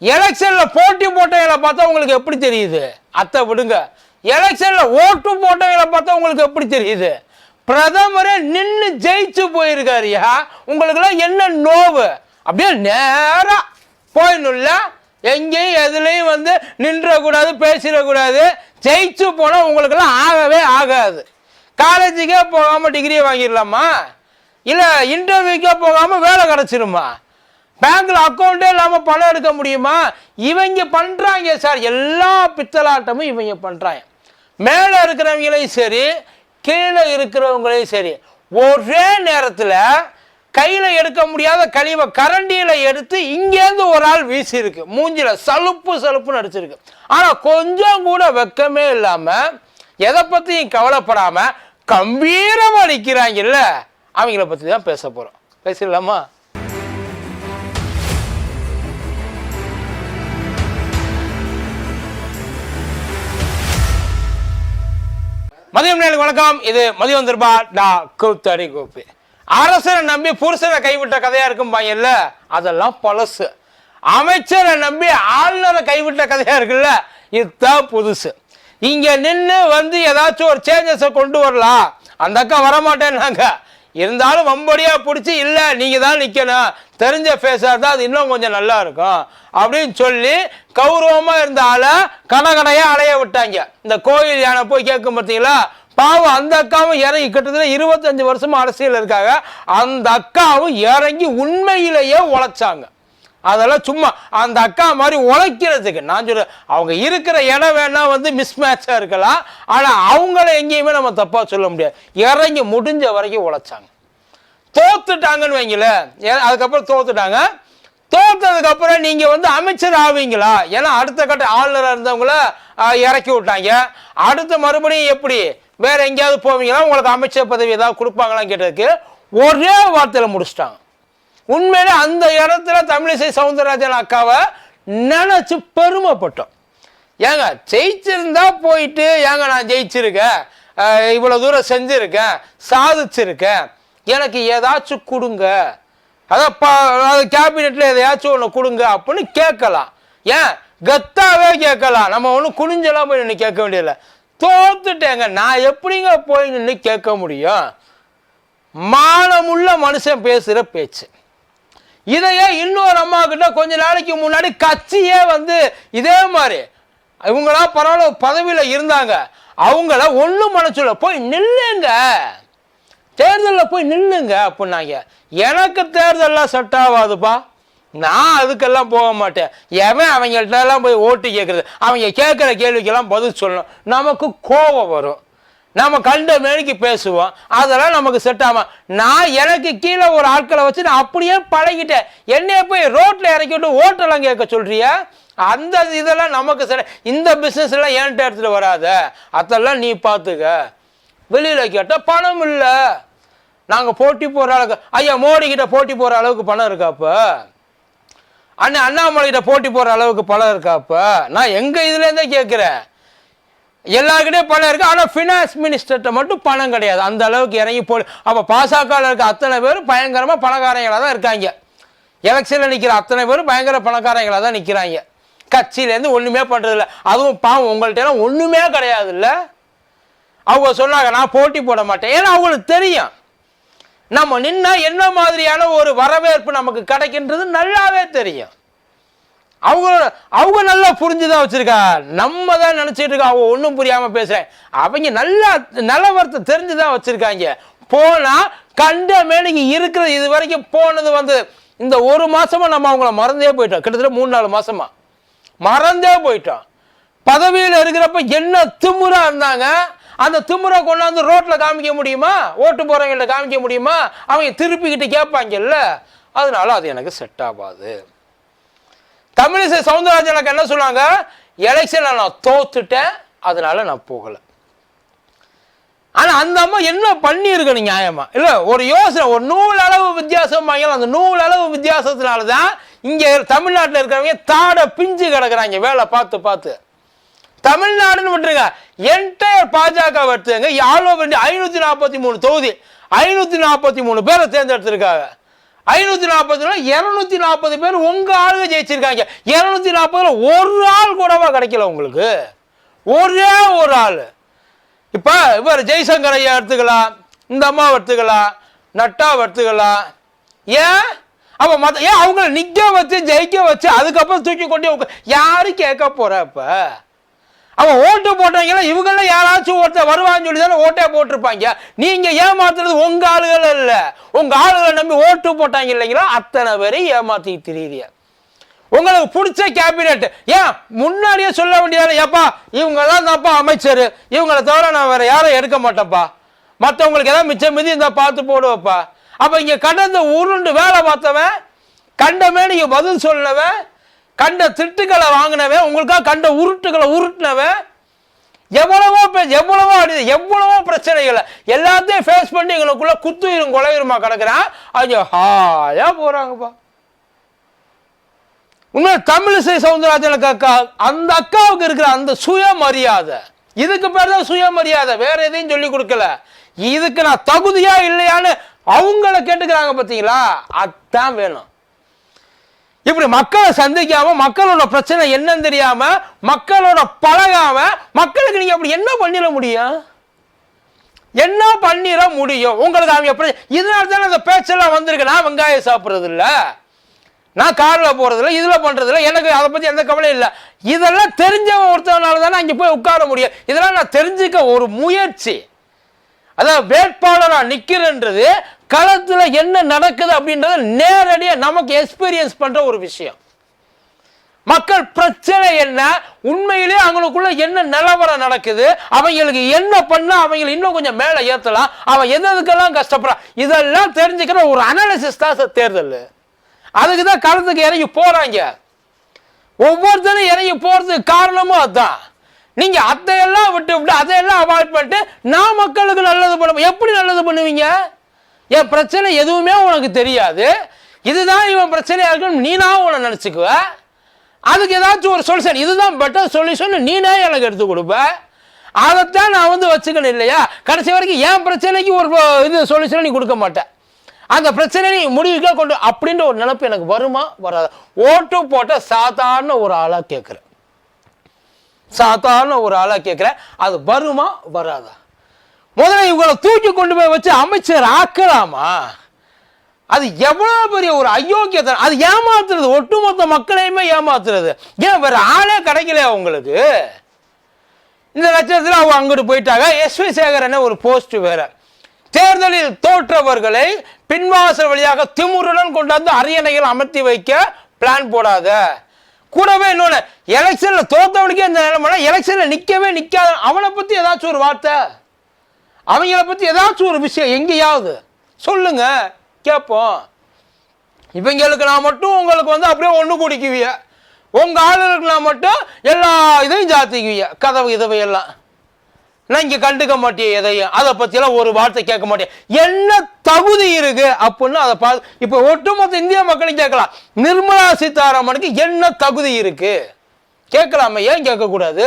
எலெக்ஷன்ல போட்டி போட்டவங்களை பார்த்தா உங்களுக்கு எப்படி தெரியுது? அத்தை விடுங்க. எலெக்ஷன்ல ஓட்டு போட்டவங்களை பார்த்தா உங்களுக்கு எப்படி தெரியுது? பிரதமரே நின்று ஜெயிச்சு போயிருக்காருயா உங்களுக்குலாம் என்ன நோவு? அப்படியே நேராக போயிடணும்ல. எங்கேயும் எதுலேயும் வந்து நின்றக்கூடாது பேசிடக்கூடாது. ஜெயிச்சு போனால் உங்களுக்கெல்லாம் ஆகவே ஆகாது. காலேஜுக்கே போகாமல் டிகிரியை வாங்கிடலாமா? இல்லை இன்டர்வியூக்கே போகாமல் வேலை கிடச்சிருமா? பேங்க்ல அக்கௌண்ட்டே இல்லாமல் பணம் எடுக்க முடியுமா? இவங்க பண்ணுறாங்க சார். எல்லா பித்தலாட்டமும் இவங்க பண்ணுறாங்க மேலே இருக்கிறவங்களையும் சரி கீழே இருக்கிறவங்களையும் சரி ஒரே நேரத்தில் கையில் எடுக்க முடியாத கழிவை கரண்டியில் எடுத்து இங்கேருந்து ஒரு ஆள் வீசியிருக்கு. மூஞ்சில் சலுப்பு சலுப்புன்னு அடிச்சிருக்கு. ஆனால் கொஞ்சம் கூட வெக்கமே இல்லாமல் எதை பற்றியும் கவலைப்படாமல் கம்பீரமாக நிற்கிறாங்கல்ல அவங்கள பற்றி தான் பேச போகிறோம் பேசிடலாமா மதியம் நேரம் வணக்கம். இது மதியம் திருபா டா கூத்தடி கோப்பி. அரசரை நம்பி புருஷனை கைவிட்ட கதையா இருக்கும் பாங்கல்ல அதெல்லாம் பழசு. அமைச்சரை நம்பி ஆளுநரை கைவிட்ட கதையா இருக்குல்ல? இதுதான் புதுசு. இங்க நின்று வந்து ஏதாச்சும் ஒரு சேஞ்சஸை கொண்டு வரலாம். அந்த அக்கா வரமாட்டேன்னாங்க. இருந்தாலும் வம்படியாக பிடிச்சி இல்லை நீங்கள் தான் நிற்கணும் தெரிஞ்ச ஃபேஸாக இருந்தால் அது இன்னும் கொஞ்சம் நல்லா இருக்கும். அப்படின்னு சொல்லி கௌரவமாக இருந்த ஆளை கடகடையாக அலைய விட்டாங்க. இந்த கோயில் யானை போய் கேட்கும் பார்த்தீங்களா? பாவம் அந்த அக்காவும் இறங்கி கிட்டத்தட்ட இருபத்தஞ்சு வருஷமா அரசியல் இருக்காங்க. அந்த அக்காவும் இறங்கி உண்மையிலேயே உழைச்சாங்க. அதெல்லாம் சும்மா அந்த அக்கா மாதிரி உழைக்கிறதுக்கு. நான் சொல்றேன் அவங்க இருக்கிற இடம் வேணால் வந்து மிஸ்மேட்சாக இருக்கலாம். ஆனால் அவங்கள எங்கேயுமே நம்ம தப்பாக சொல்ல முடியாது. இறங்கி முடிஞ்ச வரைக்கும் உழைச்சாங்க. தோத்துட்டாங்கன்னு வைங்களேன். அதுக்கப்புறம் தோத்துட்டாங்க. தோத்ததுக்கப்புறம் நீங்கள் வந்து அமைச்சர் ஆவீங்களா? ஏன்னா அடுத்த கட்ட ஆளுநராக இருந்தவங்கள இறக்கி விட்டாங்க. அடுத்த மறுபடியும் எப்படி? வேற எங்கேயாவது போவீங்களா? உங்களுக்கு அமைச்சர் பதவி ஏதாவது கொடுப்பாங்களான்னு கேட்டதுக்கு ஒரே வார்த்தையில் முடிச்சிட்டாங்க. உண்மையில அந்த இடத்துல தமிழிசை சவுந்தரராஜன் அக்காவை நினைச்சு பெருமைப்பட்டோம். ஏங்க ஜெயிச்சிருந்தா போயிட்டு ஏங்க நான் ஜெயிச்சிருக்கேன் இவ்வளோ தூரம் செஞ்சுருக்கேன் சாதிச்சிருக்கேன் எனக்கு ஏதாச்சும் கொடுங்க. அதான் ப அதாவது கேபினெட்ல எதையாச்சும் ஒன்று கொடுங்க அப்படின்னு கேட்கலாம். ஏன்? கத்தாவே கேட்கலாம். நம்ம ஒன்றும் குனிஞ்செல்லாம் போய் நின்று கேட்க வேண்டியதில்ல. தோத்துட்டேங்க. நான் எப்படிங்க போய் நின்று கேட்க முடியும்? மானமுள்ள மனுஷன் பேசுகிற பேச்சு. இதையே இன்னொரு அம்மா கிட்ட கொஞ்ச நாளைக்கு முன்னாடி கட்சியே வந்து இதே மாதிரி இவங்களா பரவாயில்ல பதவியில் இருந்தாங்க. அவங்கள ஒன்றும் மனசுல போய் நில்லுங்க. தேர்தலில் போய் நில்லுங்க அப்படின்னாங்க. எனக்கு தேர்தலெலாம் செட் ஆகாதுப்பா. நான் அதுக்கெல்லாம் போக மாட்டேன். எவன் அவங்கள்ட்டலாம் போய் ஓட்டு கேட்குறது அவங்க கேட்குற கேள்விக்கெல்லாம் பதில் சொல்லணும். நமக்கு கோபம் வரும். நம்ம கண்ட மேனிக்கு பேசுவோம். அதெல்லாம் நமக்கு செட் ஆகும் நான் எனக்கு கீழே ஒரு ஆட்களை வச்சு நான் அப்படியே பழகிட்டேன். என்னைய போய் ரோட்டில் இறக்கிட்டு ஓட்டெல்லாம் கேட்க சொல்றியா? அந்த இதெல்லாம் நமக்கு செட் இந்த பிஸ்னஸ் எல்லாம் என்கிட்ட இடத்துல வராத? அதெல்லாம் நீ பார்த்துக்க. வெளியில் கேட்டால் பணம் இல்லை. நாங்கள் போட்டி போடுற அளவுக்கு ஐயா மோடி கிட்ட போட்டி போடுற அளவுக்கு பணம் இருக்காப்போ அண்ணன் அண்ணாமலை கிட்ட போட்டி போடுற அளவுக்கு பணம் இருக்காப்போ நான் எங்கள் இதுலேருந்தே கேட்குறேன். எல்லாருக்கிட்டையும் பணம் இருக்குது ஆனால் ஃபினான்ஸ் மினிஸ்டர்கிட்ட மட்டும் பணம் கிடையாது. அந்த அளவுக்கு இறங்கி போ அப்போ பாசகவில் இருக்க அத்தனை பேர் பயங்கரமாக பணக்காரங்களாக தான் இருக்காங்க எலெக்ஷனில் நிற்கிற அத்தனை பேரும் பயங்கர பணக்காரங்களாக தான் நிற்கிறாங்க கட்சியிலேருந்து ஒன்றுமே பண்ணுறதில்ல அதுவும் பாவம் உங்கள்கிட்டலாம் ஒன்றுமே ஒன்றுமே கிடையாதுல்ல. அவங்க சொன்னாங்க நான் போட்டி போட மாட்டேன். ஏன்னா அவங்களுக்கு தெரியும். நம்ம நின்னா என்ன மாதிரியான ஒரு வரவேற்பு நமக்கு கிடைக்கின்றது நல்லாவே தெரியும். அவங்க அவங்க நல்லா புரிஞ்சுதான் வச்சிருக்கா. நம்ம தான் நினச்சிட்டு இருக்கோம். அவங்க ஒன்றும் புரியாமல் பேசுகிறேன் அவங்க நல்லா நிலவரத்தை தெரிஞ்சுதான் வச்சுருக்காங்க. போனால் கண்ட மேனிக்கு இருக்கிற இது வரைக்கும் போனது வந்து இந்த ஒரு மாதமாக நம்ம அவங்கள மறந்தே போயிட்டோம். கிட்டத்தட்ட மூணு நாலு மாதமாக மறந்தே போயிட்டோம். பதவியில் இருக்கிறப்ப என்ன திமுறாக இருந்தாங்க? அந்த திமுறை கொண்டாந்து ரோட்டில் காமிக்க முடியுமா? ஓட்டு போகிறவங்கள்ட்ட காமிக்க முடியுமா? அவங்க திருப்பிக்கிட்டு கேட்பாங்கல்ல. அதனால அது எனக்கு செட் ஆகாது. தமிழிசை சவுந்தரராஜனுக்கு என்ன சொன்னாங்க? எலெக்ஷன்ல நான் தோத்துட்டேன் அதனால நான் போகல. ஆனா அந்த அம்மா என்ன பண்ணியிருக்கணும் நியாயமா? இல்ல ஒரு யோசனை ஒரு நூல் அளவு வித்தியாசம் அந்த நூல் அளவு வித்தியாசத்தினால தான் இங்க தமிழ்நாட்டில் இருக்கிறவங்க தாட பிஞ்சு கிடக்குறாங்க வேலை பார்த்து பார்த்து. தமிழ்நாடுன்னு விட்டுருங்க என்டையர் பாஜக எடுத்துங்க ஆல் ஓவர் ஐநூற்றி ஐநூத்தி நாற்பத்தி மூணு தொகுதி ஐநூத்தி நாற்பத்தி மூணு பேரை தேர்ந்தெடுத்திருக்காங்க. ஐநூத்தி நாற்பதுல இருநூத்தி நாற்பது பேர் உங்க ஆளுங்க ஜெயிச்சிருக்காங்க. இருநூத்தி நாற்பதுல ஒரு ஆள் கூடவா கிடைக்கல உங்களுக்கு? ஒரே ஒரு ஆள். இப்ப இவர் ஜெய்சங்கர் ஐயா எடுத்துக்கலாம் இந்த அம்மா எடுத்துக்கலாம் நட்டா எடுத்துக்கலாம். ஏன்? அப்ப மத்த ஏன் அவங்கள நிக்க வச்சு ஜெயிக்க வச்சு அதுக்கப்புறம் தூக்கி கொண்டு யாரு கேட்க போற அவன் ஓட்டு போட்டவங்கள இவங்கள யாராச்சும் ஒருத்தர் வருவான்னு சொல்லி தானே ஓட்டே போட்டிருப்பாங்க. நீங்க ஏமாத்துறது உங்க ஆளுகள் இல்ல உங்க ஆளுகளை நம்பி ஓட்டு போட்டாங்க இல்லைங்களா? அத்தனை பேரை ஏமாத்தி திரியிறிய உங்களுக்கு பிடிச்ச கேபினெட் ஏன்? முன்னாடியே சொல்ல வேண்டியதான. ஏப்பா இவங்க தான் தான்ப்பா அமைச்சர். இவங்கள தவிர நான் வேற யாரும் எடுக்க மாட்டேன்ப்பா. மற்றவங்களுக்கு ஏதாவது மிச்சம் மிதி இருந்தால் பார்த்து போடுவப்பா. அப்போ இங்கே கடந்த உருண்டு வேலை பார்த்தவன் கண்டமே நீங்கள் பதில் சொல்லவன் கண்ட திட்டுக்களை வாங்கினவன் உங்களுக்காக கண்ட உருட்டுகளை உருட்டினவன். எவ்வளவோ எவ்வளவோ அடி எவ்வளவோ பிரச்சனைகளை எல்லாத்தையும் ஃபேஸ் பண்ணி எங்களுக்குள்ள குத்துயிரும் கொலையுருமா கிடக்குறான். அவங்க ஹாயா போறாங்கப்பா. உண்மை தமிழிசை சவுந்தரராஜன் அக்கா அந்த அக்காவுக்கு இருக்கிற அந்த சுயமரியாதை இதுக்கு பேர் தான் சுயமரியாதை வேற எதையும் சொல்லி கொடுக்கல. இதுக்கு நான் தகுதியா இல்லையான்னு அவங்கள கேட்டுக்கிறாங்க பார்த்தீங்களா அதான் வேணும். இப்படி மக்களை சந்திக்காம மக்களோட பிரச்சனை என்னன்னு தெரியாம மக்களோட பழகாம மக்களுக்கு நீங்க அப்படி என்ன பண்ணிட முடியும்? என்ன பண்ணிட முடியும்? உங்களுக்கு அவங்க எப்படி இதனால தானே அந்த பேச்செல்லாம் வந்திருக்கு. நான் வெங்காயம் சாப்பிட்றது இல்லை நான் காரில் போகிறதில்ல இதில் பண்ணுறதில்ல எனக்கு அதை பற்றி எந்த கவலையும் இல்லை. இதெல்லாம் தெரிஞ்சவன் ஒருத்தவனால தானே அங்கே போய் உட்கார முடியும். இதெல்லாம் நான் தெரிஞ்சுக்க ஒரு முயற்சி. அதான் வேட்பாளராக நிற்கிறன்றது களத்தில் என்ன நடக்குது அப்படின்றத நேரடியாக நமக்கு எக்ஸ்பீரியன்ஸ் பண்ணுற ஒரு விஷயம். மக்கள் பிரச்சனை என்ன? உண்மையிலே அவங்களுக்குள்ள என்ன நிலவரம் நடக்குது? அவங்களுக்கு என்ன பண்ணால் அவங்களை இன்னும் கொஞ்சம் மேலே ஏற்றலாம் அவன் எது எதுக்கெல்லாம் கஷ்டப்படுறான்? இதெல்லாம் தெரிஞ்சுக்கிற ஒரு அனாலிசிஸ் தான் சார் தேர்தல். அதுக்கு தான் களத்துக்கு இறங்கி போகிறாங்க ஒவ்வொருத்தரும் இறங்கி போகிறதுக்கு காரணமும் அதுதான் நீங்க அதையெல்லாம் விட்டு விட்டு அதையெல்லாம் அவாய்ட் பண்ணிட்டு நான் மக்களுக்கு நல்லது பண்ணுவோம் எப்படி நல்லது பண்ணுவீங்க? என் பிரச்சனை எதுவுமே உனக்கு தெரியாது. இதுதான் இவன் பிரச்சனையாக இருக்குன்னு நீனா உன நினச்சிக்குவ. அதுக்கு ஏதாச்சும் ஒரு சொல்யூஷன் இதுதான் பெட்டர் சொல்யூஷன் நீனே எனக்கு எடுத்து கொடுப்ப. அதைத்தான் நான் வந்து வச்சுக்கணும் இல்லையா? கடைசி வரைக்கும் என் பிரச்சனைக்கு ஒரு இது சொல்யூஷன் நீ கொடுக்க மாட்டேன் அந்த பிரச்சனையை நீ முடிவுக்கே கொண்டு அப்படின்ற ஒரு நினைப்பு எனக்கு வருமா? வராது? ஓட்டு போட்ட சாதாரண ஒரு ஆளாக கேட்குறேன் சாதாரண ஒரு ஆளாக கேட்குறேன் அது வருமா? வராதா? முதல்ல இவங்களை தூக்கி கொண்டு போய் வச்சு அமைச்சர் ஆக்கலாமா? அது எவ்வளவு பெரிய ஒரு அயோக்கியத்தை அது ஏமாத்துறது ஒட்டுமொத்த மக்களையுமே ஏமாத்துறது. ஏன் வேற ஆளே கிடைக்கலையா உங்களுக்கு இந்த லட்சத்தில் அவங்க அங்கிட்டு போயிட்டாங்க. எஸ் வி சேகரன் ஒரு போஸ்ட் வேற. தேர்தலில் தோற்றவர்களை பின்வாசல் வழியாக திமுருடன் கொண்டாந்து அரியணைகள் அமர்த்தி வைக்க பிளான் போடாத. கூடவே இன்னொன்று எலெக்ஷனில் தோத்தவனுக்கே இந்த நிலைமைனா எலெக்ஷனில் நிற்கவே நிற்காத அவனை பற்றி ஏதாச்சும் ஒரு வார்த்தை? அவங்கள பற்றி ஏதாச்சும் ஒரு விஷயம் எங்கேயாவது சொல்லுங்க கேட்போம் இவங்களுக்கு நான் மட்டும் உங்களுக்கு வந்து அப்படியே ஒன்று குடிக்குவிய. உங்கள் ஆளுகளுக்கு நான் மட்டும் எல்லா இதையும் ஜாத்திக்குவிய கதவு இதவை எல்லாம் நான் இங்கே கண்டுக்க மாட்டேன் எதையும். அதை பற்றியெல்லாம் ஒரு வார்த்தை கேட்க மாட்டேன். என்ன தகுதி இருக்கு அப்படின்னு அதை பா இப்போ ஒட்டுமொத்த இந்திய மக்களையும் கேட்கலாம். நிர்மலா சீதாராமனுக்கு என்ன தகுதி இருக்கு? கேட்கலாமே ஏன் கேட்கக்கூடாது?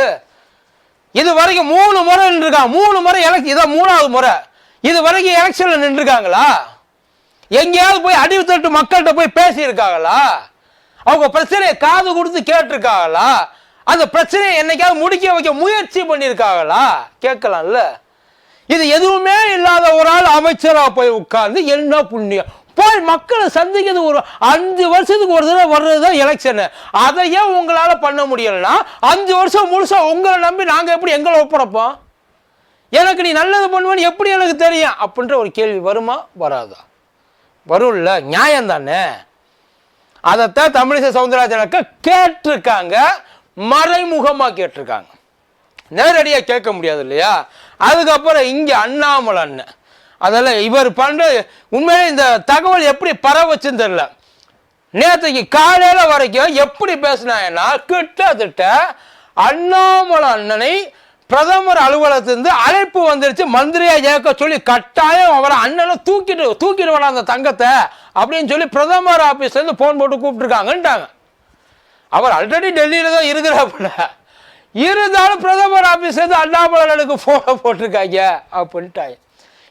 இது வரைக்கும் மூணு முறை நின்றுருக்காங்க மூணு முறை எலெக்ஷன் இதான் மூணாவது முறை. இது வரைக்கும் எலெக்ஷனில் நின்றுருக்காங்களா? எங்கேயாவது போய் அடித்தட்டு மக்கள்கிட்ட போய் பேசியிருக்காங்களா? அவங்க பிரச்சனையை காது கொடுத்து கேட்டிருக்காங்களா? அந்த பிரச்சனையை என்னைக்காவது முடிக்க வைக்க முயற்சி பண்ணியிருக்காங்களா? கேட்கலாம்ல. இது எதுவுமே இல்லாத ஒரு ஆள் அமைச்சராக போய் உட்கார்ந்து என்ன புண்ணியம்? போய் மக்களை சந்திக்கிறது ஒரு அஞ்சு வருஷத்துக்கு ஒரு தடவை வர்றது தான் எலெக்ஷனு அதையே உங்களால் பண்ண முடியலன்னா அஞ்சு வருஷம் முழுசாக உங்களை நம்பி நாங்கள் எப்படி எங்களை ஒப்படைப்போம்? எனக்கு நீ நல்லது பண்ணுவேன்னு எப்படி எனக்கு தெரியும்? அப்படின்ற ஒரு கேள்வி வருமா? வராதா? வரும்ல. நியாயம் தானே? அதைத்தான் தமிழிசை சவுந்தரராஜனுக்கு கேட்டிருக்காங்க. மறைமுகமாக கேட்டிருக்காங்க. நேரடியாக கேட்க முடியாது இல்லையா? அதுக்கப்புறம் இங்கே அண்ணாமலை அண்ணன் அதெல்லாம் இவர் பண்ணுற உண்மையிலே இந்த தகவல் எப்படி பரவச்சுன்னு தெரில நேற்றுக்கு காலையில் வரைக்கும் எப்படி பேசினாங்கன்னா கிட்டத்தட்ட அண்ணாமலை அண்ணனை பிரதமர் அலுவலகத்திலிருந்து அழைப்பு வந்துருச்சு மந்திரியா ஏற்க சொல்லி கட்டாயம் அவரை அண்ணனை தூக்கிட்டு தூக்கிட்டு அந்த தங்கத்தை அப்படின்னு சொல்லி பிரதமர் ஆஃபீஸ்லேருந்து ஃபோன் போட்டு கூப்பிட்டுருக்காங்கன்ட்டாங்க. அவர் ஆல்ரெடி டெல்லியில் தான் இருக்கிறாப்புல இருந்தாலும் பிரதமர் ஆபீஸ்லேருந்து அண்ணாமலைக்கு ஃபோனை போட்டிருக்காங்க அப்படின்ட்டாங்க.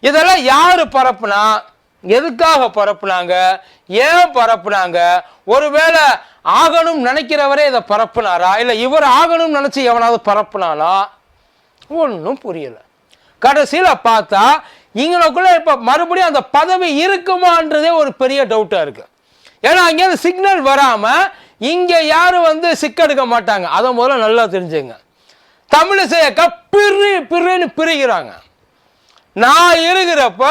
இதெல்லாம் யார் பரப்புனா? எதுக்காக பரப்புனாங்க? ஏன் பரப்புனாங்க? ஒருவேளை ஆகணும் நினைக்கிறவரே இதை பரப்புனாரா? இல்லை இவர் ஆகணும்னு நினச்சி எவனாவது பரப்புனாலா ஒன்றும் புரியல. கடைசியில் பார்த்தா இங்களுக்குள்ள இப்போ மறுபடியும் அந்த பதவி இருக்குமான்றதே ஒரு பெரிய டவுட்டாக இருக்கு. ஏன்னா அங்கேருந்து சிக்னல் வராமல் இங்கே யாரும் வந்து சிக்கெடுக்க மாட்டாங்க? அதை முதல்ல நல்லா தெரிஞ்சுங்க. தமிழிசையக்கா பிரி பிரின்னு பிரிகிறாங்க. நான் இருக்கிறப்ப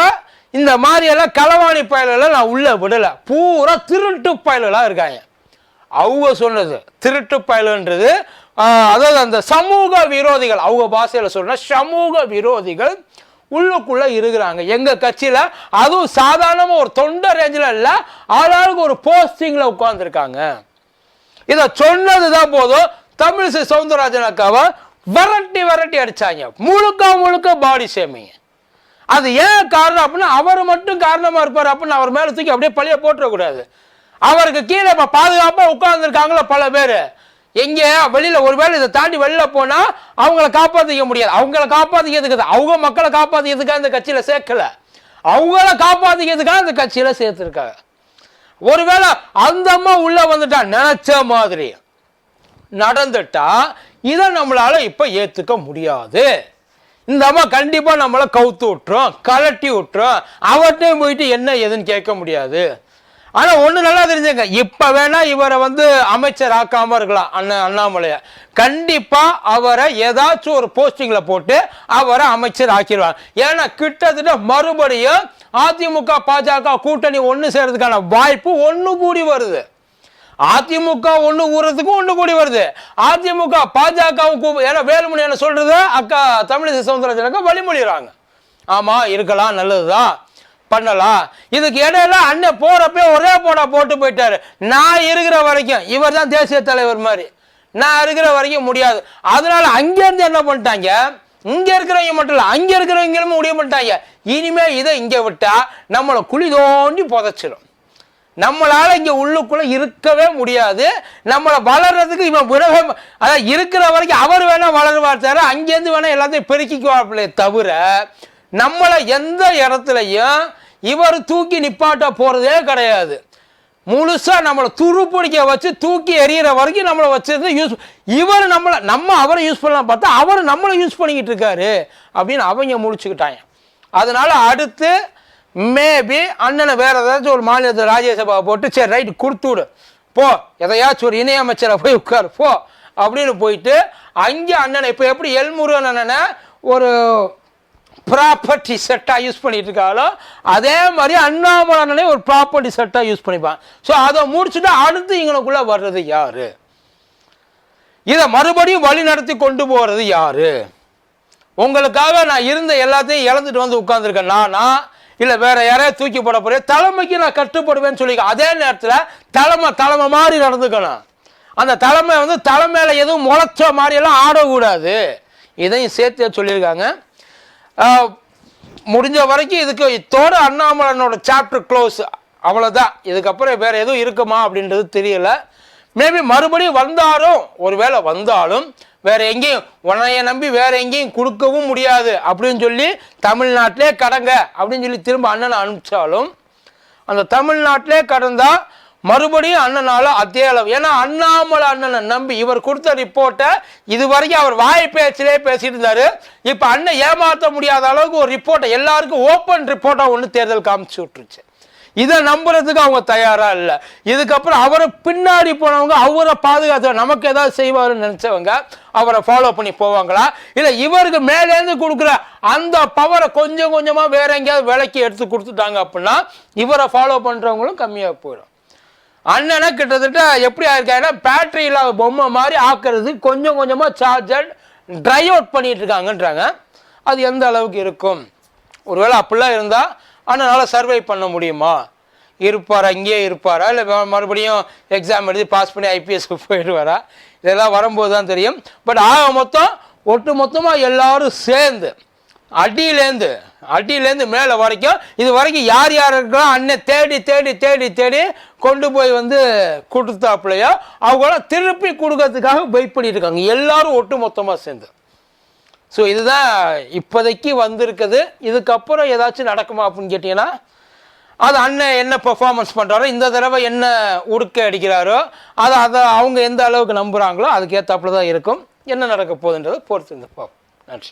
இந்த மாதிரியெல்லாம் களவாணி பயலெல்லாம் நான் உள்ளே விடலை. பூரா திருட்டு பயலெல்லாம் இருக்காங்க. அவங்க சொன்னது திருட்டு பயலுன்றது அதாவது அந்த சமூக விரோதிகள் அவங்க பாஷையில் சொல்ற சமூக விரோதிகள் உள்ளுக்குள்ளே இருக்கிறாங்க. எங்கள் கட்சியில் அதுவும் சாதாரணமாக ஒரு தொண்டை ரேஞ்சில் இல்லை ஆளாளுக்கு ஒரு போஸ்டிங்கில் உட்காந்துருக்காங்க இதை சொன்னது தான் போதும் தமிழிசை சவுந்தரராஜன் அக்காவை வரட்டி விரட்டி அடிச்சாங்க. முழுக்க முழுக்க பாடி சேமிங்க அது ஏன் காரணம் அப்படின்னா அவர் மட்டும் காரணமாக இருப்பார் அப்படின்னு அவர் மேலே தூக்கி அப்படியே பழிய போட்டுறக்கூடாது. அவருக்கு கீழே இப்போ பாதுகாப்பாக உட்கார்ந்துருக்காங்களோ பல பேர். எங்கே வெளியில் ஒருவேளை இதை தாண்டி வெளியில் போனால் அவங்கள காப்பாற்றிக்க முடியாது. அவங்கள காப்பாற்றிக்கிறதுக்கு அவங்க மக்களை காப்பாற்றிக்கிறதுக்காக இந்த கட்சியில் சேர்க்கல. அவங்கள காப்பாற்றிக்கிறதுக்காக இந்த கட்சியில் சேர்த்துருக்காங்க. ஒருவேளை அந்த அம்மா உள்ளே வந்துட்டா நினச்ச மாதிரி நடந்துட்டா இதை நம்மளால் இப்போ ஏற்றுக்க முடியாது. இந்த அம்மா கண்டிப்பாக நம்மளை கவுத்து விட்டுரும் கலட்டி விட்டுரும். அவர்கிட்டையும் போயிட்டு என்ன ஏதுன்னு கேட்க முடியாது. ஆனால் ஒன்று நல்லா தெரிஞ்சுங்க. இப்போ வேணா இவரை வந்து அமைச்சர் ஆக்காமல் இருக்கலாம் அண்ணா அண்ணாமலையை. கண்டிப்பாக அவரை ஏதாச்சும் ஒரு போஸ்டிங்கில் போட்டு அவரை அமைச்சர் ஆக்கிடுவாங்க ஏன்னா கிட்டத்தட்ட மறுபடியும் அதிமுக பாஜக கூட்டணி ஒன்று சேர்றதுக்கான வாய்ப்பு ஒன்று கூடி வருது. அதிமுக ஒன்று ஊறதுக்கு ஒன்று கூடி வருது. அதிமுக பாஜகவும் கூ ஏன்னா வேலுமணி என்ன சொல்றது அக்கா தமிழிசை சவுந்தரராஜனுக்கு வழிமொழிகிறாங்க ஆமா இருக்கலாம் நல்லதுதான். பண்ணலாம். இதுக்கு இடையில அண்ணன் போறப்ப ஒரே போடா போட்டு போயிட்டாரு. நான் இருக்கிற வரைக்கும் இவர் தான் தேசிய தலைவர் மாதிரி. நான் இருக்கிற வரைக்கும் முடியாது. அதனால அங்கேருந்து என்ன பண்ணிட்டாங்க? இங்க இருக்கிறவங்க மட்டும் இல்ல அங்க இருக்கிறவங்களும் முடிவு பண்ணிட்டாங்க. இனிமே இதை இங்க விட்டா நம்மளை குழி தோண்டி புதைச்சிடும் நம்மளால இங்க உள்ளுக்குள்ள இருக்கவே முடியாது. நம்மளை வளர்றதுக்கு இவன் விடவே அதான் இருக்கிற வரைக்கும் அவர் வேணா வளருவார் தவிர அங்கேருந்து வேணா எல்லாத்தையும் பெருக்கிக்குவாப்பிலே தவிர நம்மளை எந்த இடத்துலையும் இவர் தூக்கி நிப்பாட்ட போறதே கிடையாது. முழுசா நம்மளை துருப்பிடிக்க வச்சு தூக்கி எறிகிற வரைக்கும் நம்மளை வச்சிருந்து யூஸ் இவர் நம்மளை நம்ம அவரை யூஸ் பண்ணலாம் பார்த்தா அவர் நம்மளை யூஸ் பண்ணிக்கிட்டு இருக்காரு அப்படின்னு அவங்க முடிச்சுக்கிட்டாங்க அதனால அடுத்து மேபி அண்ணனை வேற ஏதாச்சும் ஒரு மாநிலத்தில் ராஜ்யசபாவை போட்டு சரி ரைட் கொடுத்து விடு போ எதையாச்சும் ஒரு இணையமைச்சரை போய் உட்காரு போ அப்படின்னு போயிட்டு அங்கே அண்ணனை இப்போ எப்படி எல்முருகன் அண்ணனை ஒரு ப்ராப்பர்ட்டி செட்டாக யூஸ் பண்ணிட்டு இருக்காங்களோ அதே மாதிரி அண்ணாமலை அண்ணனே ஒரு ப்ராப்பர்ட்டி செட்டாக யூஸ் பண்ணிப்பான். ஸோ அதை முடிச்சுட்டு அடுத்து இங்கனுக்குள்ளே வர்றது யாரு? இதை மறுபடியும் வழி நடத்தி கொண்டு போகிறது யாரு? உங்களுக்காக நான் இருந்த எல்லாத்தையும் இழந்துட்டு வந்து உட்காந்துருக்கேன் நானா இல்லை வேற யாரையா தூக்கி போட போறேன் தலைமைக்கு நான் கட்டுப்படுவேன்னு சொல்லி அதே நேரத்தில் தலைமை தலைமை மாதிரி நடந்துக்கணும். அந்த தலைமை வந்து தலைமையில் எதுவும் முளைச்ச மாதிரியெல்லாம் ஆடக்கூடாது. இதையும் சேர்த்து சொல்லியிருக்காங்க. முடிஞ்ச வரைக்கும் இதுக்கு இத்தோட அண்ணாமலனோட சாப்டர் க்ளோஸ் அவ்வளோதான் இதுக்கப்புறம் வேற எதுவும் இருக்குமா அப்படின்றது தெரியலை. மேபி மறுபடியும் வந்தாலும் ஒருவேளை வந்தாலும் வேற எங்கேயும் உன்னைய நம்பி வேற எங்கேயும் கொடுக்கவும் முடியாது அப்படின்னு சொல்லி தமிழ்நாட்டிலே கடங்க அப்படின்னு சொல்லி திரும்ப அண்ணனை அனுப்பிச்சாலும் அந்த தமிழ்நாட்டிலே கடந்தா மறுபடியும் அண்ணனால அதே அளவு. ஏன்னா அண்ணாமலை அண்ணனை நம்பி இவர் கொடுத்த ரிப்போர்ட்டை இது வரைக்கும் அவர் வாய் பேச்சிலே பேசிட்டு இருந்தாரு. இப்போ அண்ணன் ஏமாற்ற முடியாத அளவுக்கு ஒரு ரிப்போர்ட்டை எல்லாருக்கும் ஓப்பன் ரிப்போர்ட்டாக ஒன்று தேர்தல் காமிச்சு விட்டுருச்சு. இதை நம்புறதுக்கு அவங்க தயாரா இல்லை. இதுக்கப்புறம் அவரை பின்னாடி போனவங்க அவரை பாதுகாத்து நமக்கு ஏதாவது செய்வாருன்னு நினைச்சவங்க அவரை ஃபாலோ பண்ணி போவாங்களா? இல்லை இவருக்கு மேலேருந்து கொடுக்குற அந்த பவரை கொஞ்சம் கொஞ்சமாக வேற எங்கேயாவது விலைக்கு எடுத்து கொடுத்துட்டாங்க அப்படின்னா இவரை ஃபாலோ பண்ணுறவங்களும் கம்மியாக போயிடும். அண்ணனை கிட்டத்தட்ட எப்படி ஆயிருக்காங்கன்னா பேட்டரி இல்லாத பொம்மை மாதிரி ஆக்குறது கொஞ்சம் கொஞ்சமாக சார்ஜர் ட்ரை அவுட் பண்ணிட்டு இருக்காங்கன்றாங்க. அது எந்த அளவுக்கு இருக்கும்? ஒருவேளை அப்படிலாம் இருந்தால் அண்ணனால் சர்வை பண்ண முடியுமா? இருப்பாரா இங்கேயே இருப்பாரா? இல்லை மறுபடியும் எக்ஸாம் எழுதி பாஸ் பண்ணி ஐபிஎஸ்க்கு போயிடுவாரா? இதெல்லாம் வரும்போது தான் தெரியும். பட் ஆக மொத்தம் ஒட்டு மொத்தமாக எல்லாரும் சேர்ந்து அடியிலேருந்து அடியிலேருந்து மேலே வரைக்கும் இது வரைக்கும் யார் யார் இருக்கலாம் அண்ணன் தேடி தேடி தேடி தேடி கொண்டு போய் வந்து கொடுத்தாப்புலையோ? அவங்களாம் திருப்பி கொடுக்கறதுக்காக வெயிட் பண்ணிட்டு இருக்காங்க. எல்லாரும் ஒட்டு மொத்தமாக சேர்ந்து. ஸோ இதுதான் இப்போதைக்கு வந்திருக்குது. இதுக்கப்புறம் ஏதாச்சும் நடக்குமா அப்படின்னு கேட்டிங்கன்னா அது அண்ணன் என்ன பெர்ஃபார்மன்ஸ் பண்ணுறாரோ இந்த தடவை என்ன உடுக்க அடிக்கிறாரோ அதை அதை அவங்க எந்த அளவுக்கு நம்புகிறாங்களோ அதுக்கேற்றாப்புல தான் இருக்கும். என்ன நடக்க போகுதுன்றதை பொறுத்து இந்த பார்ப்போம். நன்றி.